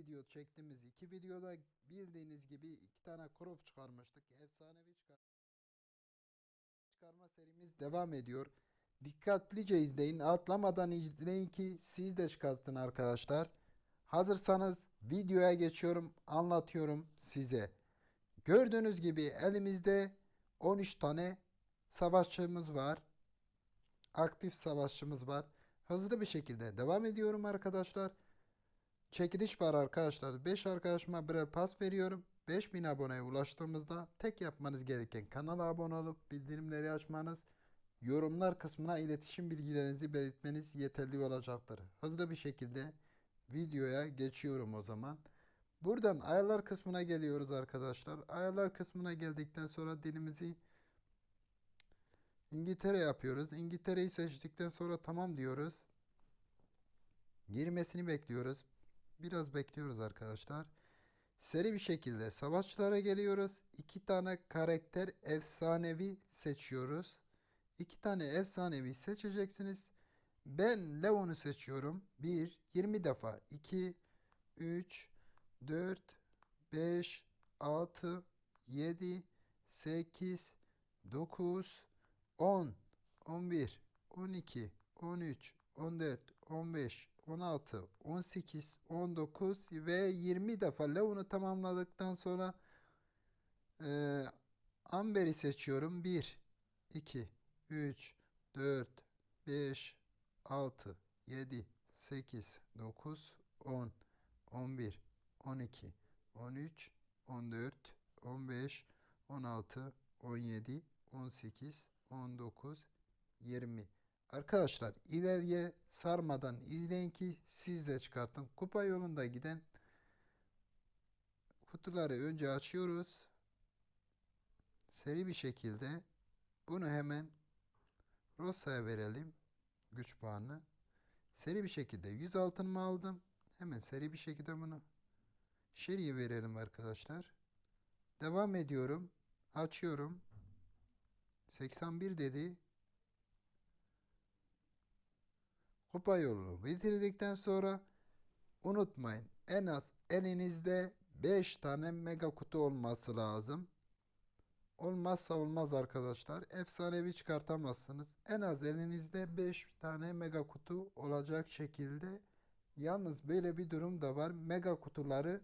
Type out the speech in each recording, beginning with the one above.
video çektiğimiz iki videoda bildiğiniz gibi iki tane crop çıkarmıştık. Efsanevi çıkar çıkarma serimiz devam ediyor. Dikkatlice izleyin. Atlamadan izleyin ki siz de çıkartın arkadaşlar. Hazırsanız videoya geçiyorum. Anlatıyorum size. Gördüğünüz gibi elimizde 13 tane savaşçımız var. Aktif savaşçımız var. Hızlı bir şekilde devam ediyorum arkadaşlar. Çekiliş var arkadaşlar. 5 arkadaşıma birer pas veriyorum. 5000 aboneye ulaştığımızda tek yapmanız gereken kanala abone olup bildirimleri açmanız, yorumlar kısmına iletişim bilgilerinizi belirtmeniz yeterli olacaktır. Hızlı bir şekilde videoya geçiyorum o zaman. Buradan ayarlar kısmına geliyoruz arkadaşlar. Ayarlar kısmına geldikten sonra dilimizi İngiltere yapıyoruz. İngiltere'yi seçtikten sonra tamam diyoruz. Girmesini bekliyoruz. Biraz bekliyoruz arkadaşlar. Seri bir şekilde savaşçılara geliyoruz. İki tane karakter efsanevi seçiyoruz. İki tane efsanevi seçeceksiniz. Ben Leon'u seçiyorum. 1, 20 defa. 2, 3, 4, 5, 6, 7, 8, 9, 10, 11, 12, 13, 14, 15, 16, 18, 19 ve 20 defa Leon'u tamamladıktan sonra e, Amber'i seçiyorum. 1, 2, 3, 4, 5, 6, 7, 8, 9, 10, 11, 12, 13, 14, 15, 16, 17, 18, 19, 20. Arkadaşlar ileriye sarmadan izleyin ki siz de çıkartın. Kupa yolunda giden kutuları önce açıyoruz. Seri bir şekilde bunu hemen Rosa'ya verelim. Güç puanı. Seri bir şekilde 100 altınımı aldım. Hemen seri bir şekilde bunu Sherry'e verelim arkadaşlar. Devam ediyorum. Açıyorum. 81 dedi. Kupa yolunu bitirdikten sonra unutmayın en az elinizde 5 tane mega kutu olması lazım. Olmazsa olmaz arkadaşlar. Efsanevi çıkartamazsınız. En az elinizde 5 tane mega kutu olacak şekilde. Yalnız böyle bir durum da var. Mega kutuları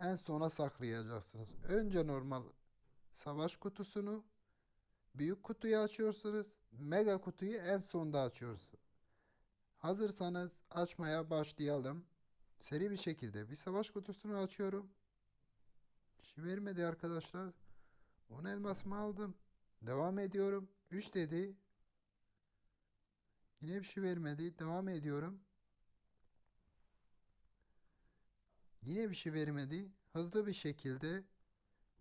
en sona saklayacaksınız. Önce normal savaş kutusunu büyük kutuyu açıyorsunuz. Mega kutuyu en sonda açıyorsunuz. Hazırsanız açmaya başlayalım. Seri bir şekilde bir savaş kutusunu açıyorum. Şey vermedi arkadaşlar. 10 elmasımı aldım. Devam ediyorum. 3 dedi. Yine bir şey vermedi. Devam ediyorum. Yine bir şey vermedi. Hızlı bir şekilde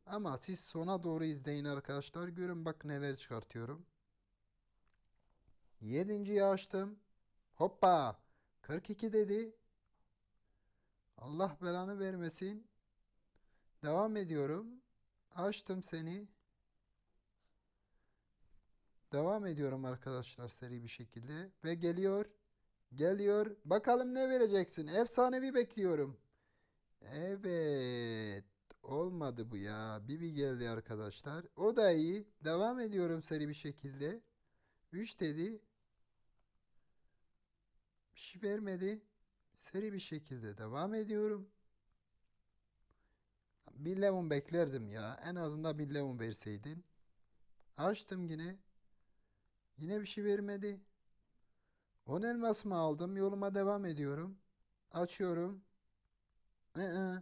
ama siz sona doğru izleyin arkadaşlar. Görün bak neler çıkartıyorum. Yedinciyi açtım. Hoppa. 42 dedi. Allah belanı vermesin. Devam ediyorum. Açtım seni. Devam ediyorum arkadaşlar seri bir şekilde. Ve geliyor. Geliyor. Bakalım ne vereceksin? Efsanevi bekliyorum. Evet. Olmadı bu ya. Bibi geldi arkadaşlar. O da iyi. Devam ediyorum seri bir şekilde. 3 dedi. Bir şey vermedi. Seri bir şekilde devam ediyorum. Bir lemon beklerdim ya. En azından bir lemon verseydin. Açtım yine. Yine bir şey vermedi. 10 elmasımı aldım. Yoluma devam ediyorum. Açıyorum. Ee,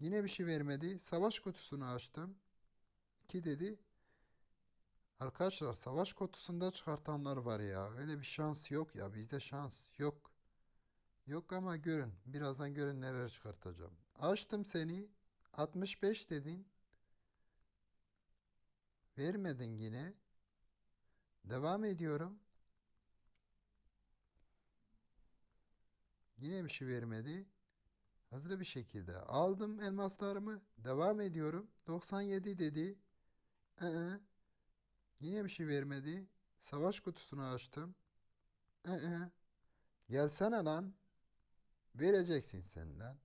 yine bir şey vermedi. Savaş kutusunu açtım. 2 dedi. Arkadaşlar savaş kutusunda çıkartanlar var ya. Öyle bir şans yok ya. Bizde şans yok. Yok ama görün. Birazdan görün neler çıkartacağım. Açtım seni. 65 dedin. Vermedin yine. Devam ediyorum. Yine bir şey vermedi. Hızlı bir şekilde aldım elmaslarımı. Devam ediyorum. 97 dedi. Ee, yine bir şey vermedi. Savaş kutusunu açtım. Ee, gelsene lan. Vereceksin senden.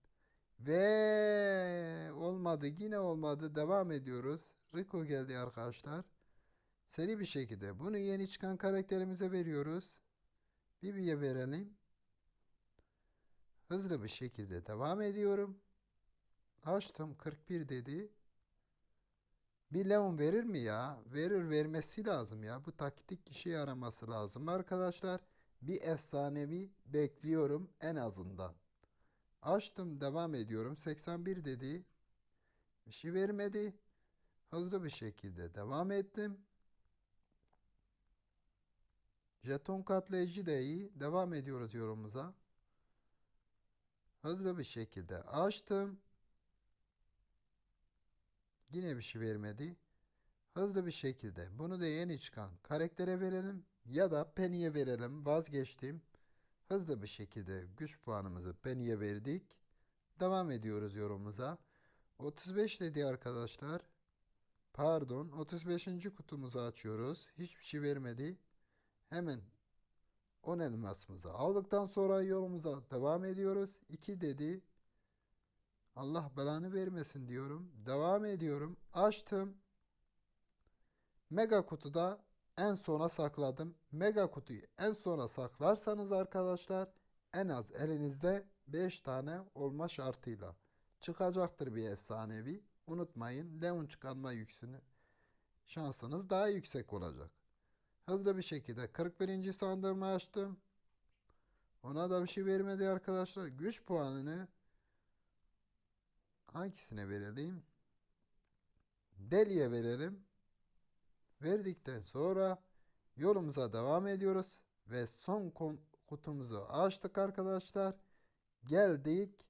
Ve olmadı yine olmadı devam ediyoruz. Rico geldi arkadaşlar. Seri bir şekilde bunu yeni çıkan karakterimize veriyoruz. Bibi'ye verelim. Hızlı bir şekilde devam ediyorum. Açtım 41 dedi. Bir Leon verir mi ya? Verir vermesi lazım ya. Bu taktik işe yaraması lazım arkadaşlar. Bir efsanevi bekliyorum en azından. Açtım devam ediyorum. 81 dedi. Bir şey vermedi. Hızlı bir şekilde devam ettim. Jeton katlayıcı da iyi. Devam ediyoruz yorumumuza. Hızlı bir şekilde açtım. Yine bir şey vermedi. Hızlı bir şekilde bunu da yeni çıkan karaktere verelim ya da Penny'e verelim. Vazgeçtim. Hızlı bir şekilde güç puanımızı Penny'e verdik. Devam ediyoruz yorumumuza. 35 dedi arkadaşlar. Pardon 35. kutumuzu açıyoruz. Hiçbir şey vermedi. Hemen 10 elmasımızı aldıktan sonra yolumuza devam ediyoruz. 2 dedi. Allah belanı vermesin diyorum. Devam ediyorum. Açtım. Mega kutuda en sona sakladım. Mega kutuyu en sona saklarsanız arkadaşlar en az elinizde 5 tane olma şartıyla çıkacaktır bir efsanevi. Unutmayın Leon çıkarma yüksünü şansınız daha yüksek olacak. Hızlı bir şekilde 41. sandığımı açtım. Ona da bir şey vermedi arkadaşlar. Güç puanını hangisine verelim? Deli'ye verelim. Verdikten sonra yolumuza devam ediyoruz ve son kutumuzu açtık arkadaşlar. Geldik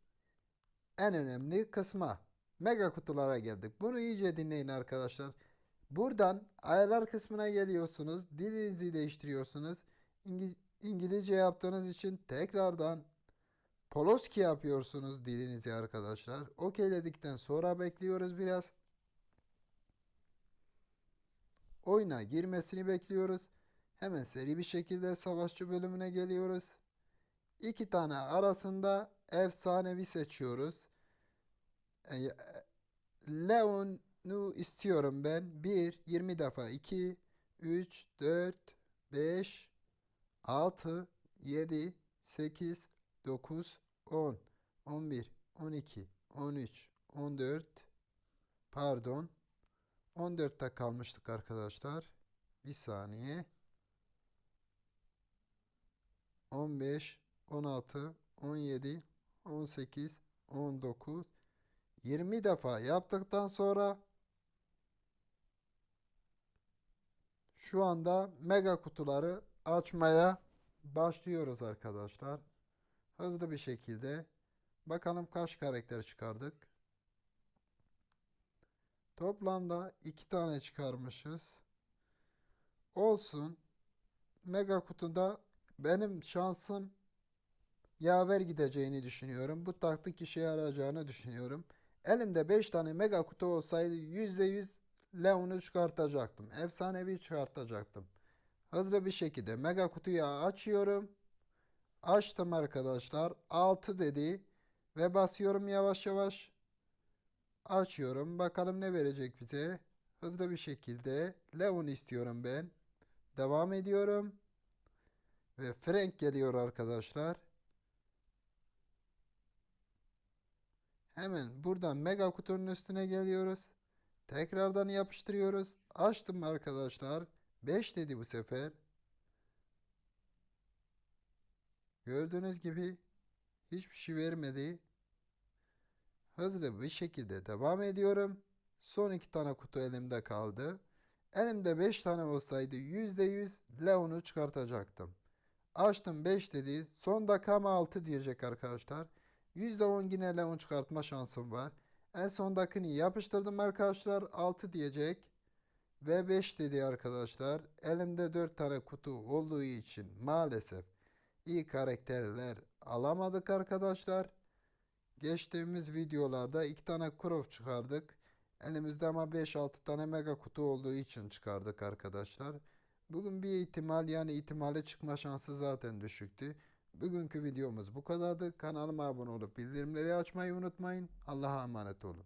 en önemli kısma. Mega kutulara geldik. Bunu iyice dinleyin arkadaşlar. Buradan ayarlar kısmına geliyorsunuz. Dilinizi değiştiriyorsunuz. İngi İngilizce yaptığınız için tekrardan Poloski yapıyorsunuz dilinizi arkadaşlar. Okeyledikten sonra bekliyoruz biraz. Oyuna girmesini bekliyoruz. Hemen seri bir şekilde savaşçı bölümüne geliyoruz. İki tane arasında efsanevi seçiyoruz. E, Leon'u istiyorum ben. 1, 20 defa. 2, 3, 4, 5, 6, 7, 8, 9, 10, 11, 12, 13, 14, pardon. 14'te kalmıştık arkadaşlar. Bir saniye. 15, 16, 17, 18, 19, 20 defa yaptıktan sonra şu anda mega kutuları açmaya başlıyoruz arkadaşlar. Hızlı bir şekilde bakalım kaç karakter çıkardık. Toplamda iki tane çıkarmışız. Olsun. Mega kutuda benim şansım yaver gideceğini düşünüyorum. Bu taktik işe yarayacağını düşünüyorum. Elimde 5 tane mega kutu olsaydı %100 Leon'u çıkartacaktım. Efsanevi çıkartacaktım. Hızlı bir şekilde mega kutuyu açıyorum. Açtım arkadaşlar. 6 dedi. Ve basıyorum yavaş yavaş. Açıyorum. Bakalım ne verecek bize. Hızlı bir şekilde. Leon istiyorum ben. Devam ediyorum. Ve Frank geliyor arkadaşlar. Hemen buradan mega kutunun üstüne geliyoruz. Tekrardan yapıştırıyoruz. Açtım arkadaşlar. 5 dedi bu sefer. Gördüğünüz gibi hiçbir şey vermedi. Hızlı bir şekilde devam ediyorum. Son iki tane kutu elimde kaldı. Elimde 5 tane olsaydı %100 Leon'u çıkartacaktım. Açtım 5 dedi. Son dakikama 6 diyecek arkadaşlar. %10 yine Leon çıkartma şansım var. En sondakini yapıştırdım arkadaşlar. 6 diyecek. Ve 5 dedi arkadaşlar. Elimde 4 tane kutu olduğu için maalesef iyi karakterler alamadık arkadaşlar. Geçtiğimiz videolarda 2 tane Crow çıkardık. Elimizde ama 5-6 tane mega kutu olduğu için çıkardık arkadaşlar. Bugün bir ihtimal yani ihtimale çıkma şansı zaten düşüktü. Bugünkü videomuz bu kadardı. Kanalıma abone olup bildirimleri açmayı unutmayın. Allah'a emanet olun.